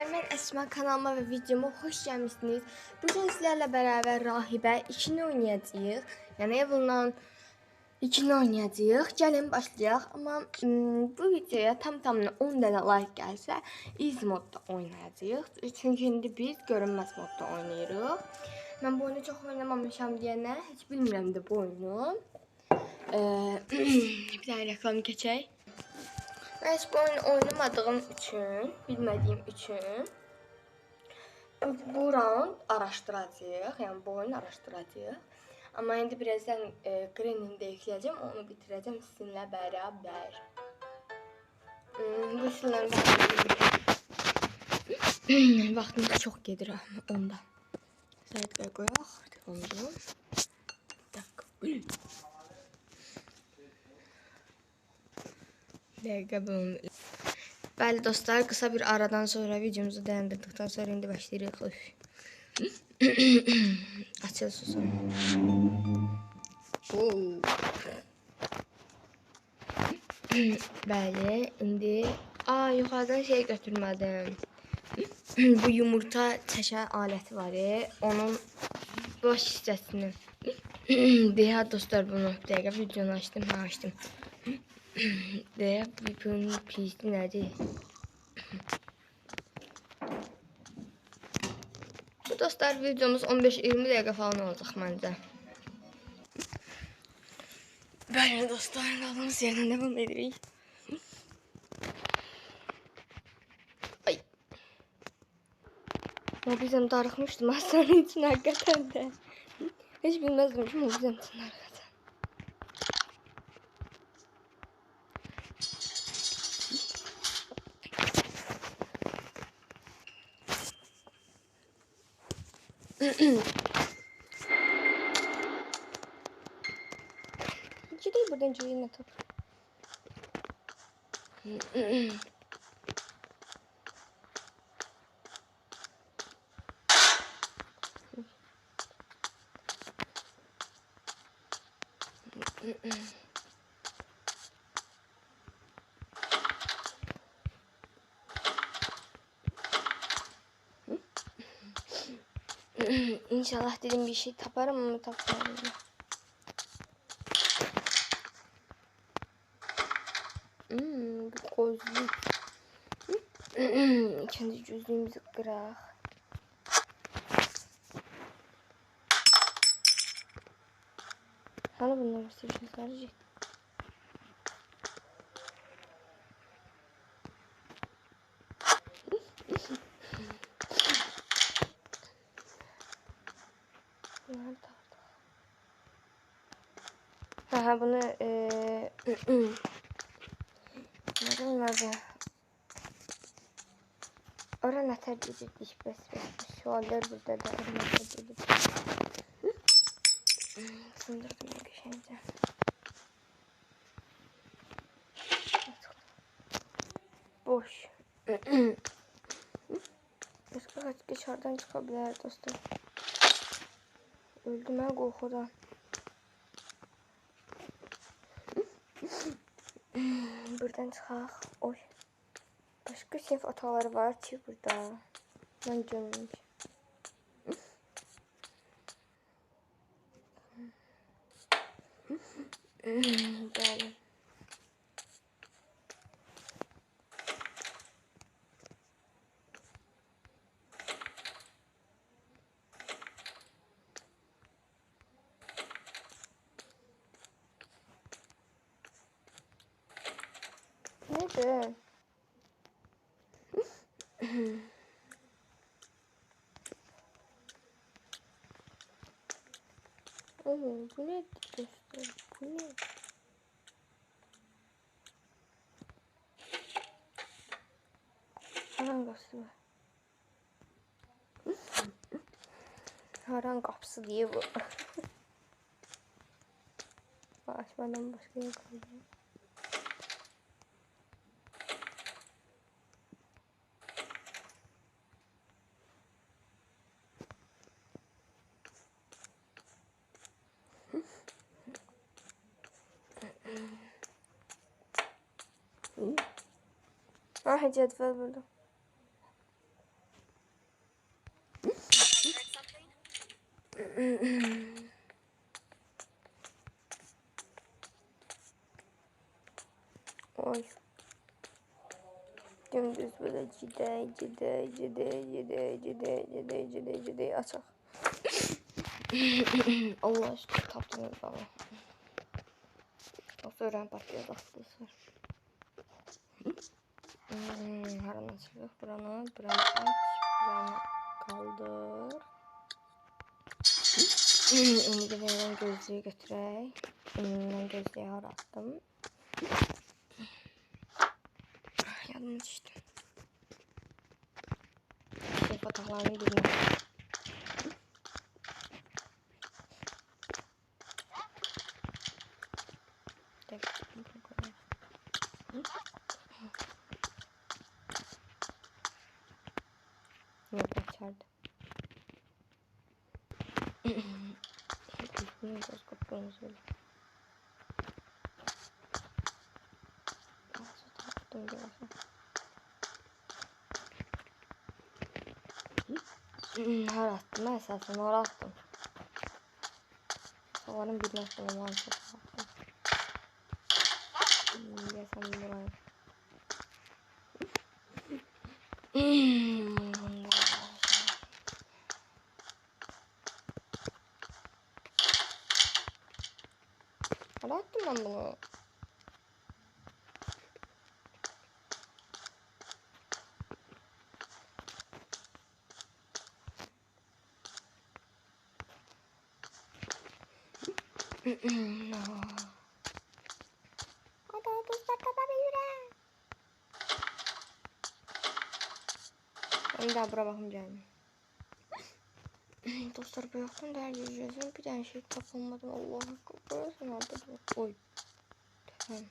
Mən Əsma kanalıma və videoma xoş gəlmisiniz. Bu gün sizlərlə bərabər Rahibə 2-ni oynayacağıq. Yəni Evelyn 2-ni oynayacağıq. Gəlin başlayaq. Amma bu videoya tam-tamına 10 dənə like gəlsə, iz modda oynayacağıq. Çünki indi biz görünməz modda oynayırıq. Mən bu oyunu çox oynamamışam deyənə heç bilmirəm də bu oyunu. Ee, bir dənə reklam keçək. Hiç bu oyunu oynamadığım için, bilmediğim için bu round araştıracağıq. Yani bu oyunu araştıracağıq. Ama indi birazdan e, Green'in də yükləyəcəm, onu bitirəcəm sizinlə bərabər. Hmm, bu sizinlə vaxtım- vaxtımız çox gedir onda. Sayıqaya qoyaq, telefonu. Tak. Bəli dostlar, qısa bir aradan sonra videomuzu dayandırdıqdan sonra indi başlayırıq. Açıl susun. Bəli, indi Aa, yuxarıdan şey götürmədim. Bu yumurta çəkə aləti var. Onun boş hissəsini. Deyə dostlar bunu bir dəqiqə videonu açdım, hə açdım. Deyə bunun pisi? Bu dostlar videomuz 15-20 dəqiqə falan olacaq məncə. Bəli dostlar, qaldığımız yerdən devam edirik. Ay. Mobilizm darıxmışdım hastanın için hakikaten de. Hiç bilmezdim ki mobilizm için hakikaten. Gidelim buradan cüzdanı atıp. İnşallah dedim bir şey taparım taparım mı? Hmm, bu gözlük. Kendi cüzlüğümüzü kırak. Hani bunlar istiyorsun sadece? Nerede Ha ha bunu eee Nereden nerede? Oran atar dedik bes bes. Şu anlar burada da oran atar dedik. Sındırdım bir şeyce. Boş. Başka kaç dışarıdan çıkabilir dostum. Öldüm ha korkudan. Buradan çıxaq. Oy. Başqa sinif otaları var ki burada. Mən görməmişəm. Bəli. Nədir? Oo, bu ne dostlar? Bu ne? Haran qapısı var. Haran qapısı diye bu. Açmadan başka yok. Ah cetvel buldum. Oy. Dümdüz böyle cide cide cide cide cide cide cide cide açak. Allah aşkına tapmıyor bana. Nasıl öğren patlıyor bastı sır. Hmm, her nasıl yok. Buranı bırakmak. Buranı kaldır. Hmm, Ümidi verilen gözlüğü götürək. Ümidi hmm, gözlüğü arattım. Ah, Yadıma düşdü. Şey, fotoğraflarını girmək. Ne Yok içeride. Bilmiyoruz kapıyoruz öyle. Dur yavaşla. Her attım ben esasen or attım. Savarın bir noktada maalesef attım. Gelsem buraya. Hadi 30 dakikada büyürem. Ben daha bura bakmayacağım. Dostlar bu yakın değer gireceğiz. Bir tane şey kapılmadım. Allah'ım kapılmasın. Oy. Tamam.